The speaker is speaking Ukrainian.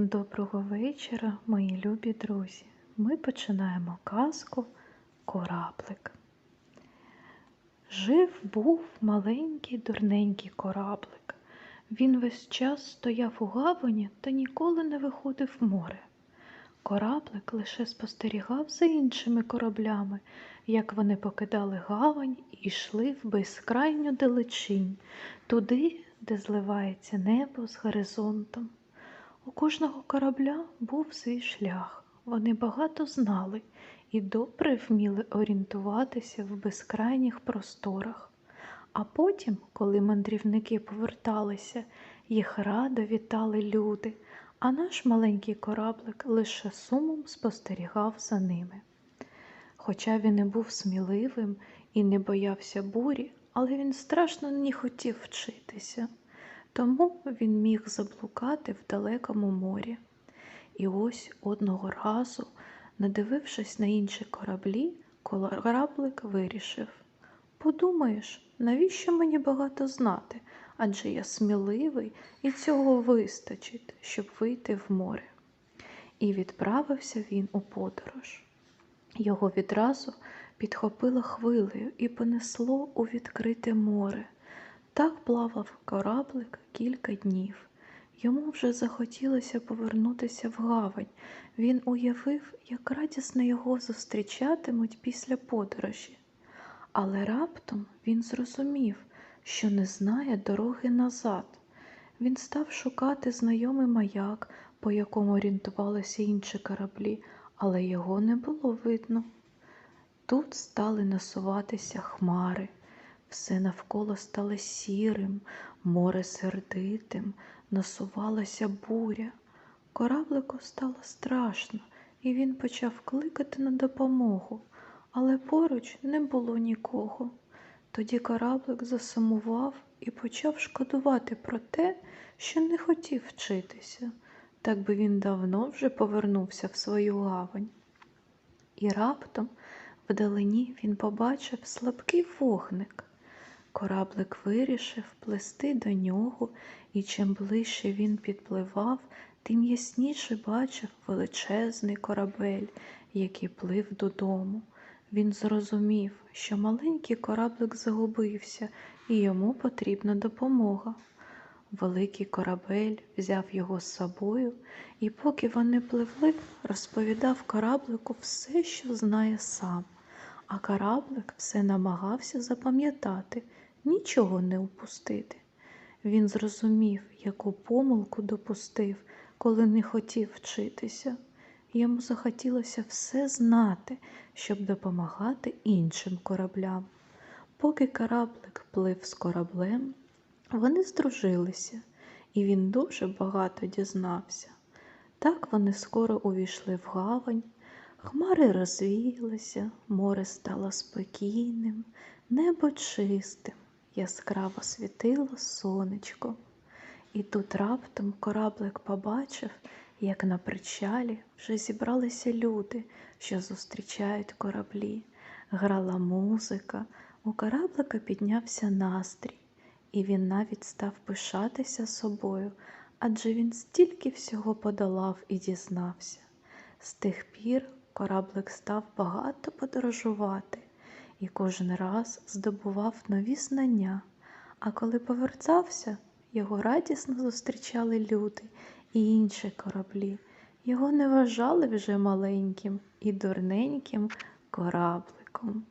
Доброго вечора, мої любі друзі. Ми починаємо казку Кораблик. Жив був маленький дурненький кораблик. Він весь час стояв у гавані та ніколи не виходив в море. Кораблик лише спостерігав за іншими кораблями, як вони покидали гавань і йшли в безкрайню далечінь, туди, де зливається небо з горизонтом. У кожного корабля був свій шлях. Вони багато знали і добре вміли орієнтуватися в безкрайніх просторах. А потім, коли мандрівники поверталися, їх радо вітали люди, а наш маленький кораблик лише сумом спостерігав за ними. Хоча він і був сміливим і не боявся бурі, але він страшно не хотів вчитися. Тому він міг заблукати в далекому морі. І ось одного разу, надивившись на інші кораблі, кораблик вирішив Подумаєш, навіщо мені багато знати? Адже я сміливий і цього вистачить, щоб вийти в море. І відправився він у подорож. Його відразу підхопило хвилею і понесло у відкрите море. Так плавав кораблик кілька днів. Йому вже захотілося повернутися в гавань. Він уявив, як радісно його зустрічатимуть після подорожі. Але раптом він зрозумів, що не знає дороги назад. Він став шукати знайомий маяк, по якому орієнтувалися інші кораблі, але його не було видно. Тут стали насуватися хмари. Все навколо стало сірим, море сердитим, насувалася буря. Кораблику стало страшно, і він почав кликати на допомогу, але поруч не було нікого. Тоді кораблик засумував і почав шкодувати про те, що не хотів вчитися, так би він давно вже повернувся в свою гавань. І раптом вдалині він побачив слабкий вогник. Кораблик вирішив плести до нього, і чим ближче він підпливав, тим ясніше бачив величезний корабель, який плив додому. Він зрозумів, що маленький кораблик загубився і йому потрібна допомога. Великий корабель взяв його з собою, і поки вони пливли, розповідав кораблику все, що знає сам, а кораблик все намагався запам'ятати нічого не упустити. Він зрозумів, яку помилку допустив, коли не хотів вчитися. Йому захотілося все знати, щоб допомагати іншим кораблям. Поки кораблик плив з кораблем, вони здружилися, і він дуже багато дізнався. Так вони скоро увійшли в гавань, хмари розвіялися, море стало спокійним, небо чистим яскраво світило сонечко. І тут раптом кораблик побачив, як на причалі вже зібралися люди, що зустрічають кораблі. Грала музика, у кораблика піднявся настрій, і він навіть став пишатися собою, адже він стільки всього подолав і дізнався. З тих пір кораблик став багато подорожувати і кожен раз здобував нові знання, а коли повертався, його радісно зустрічали люди і інші кораблі. Його не вважали вже маленьким і дурненьким корабликом.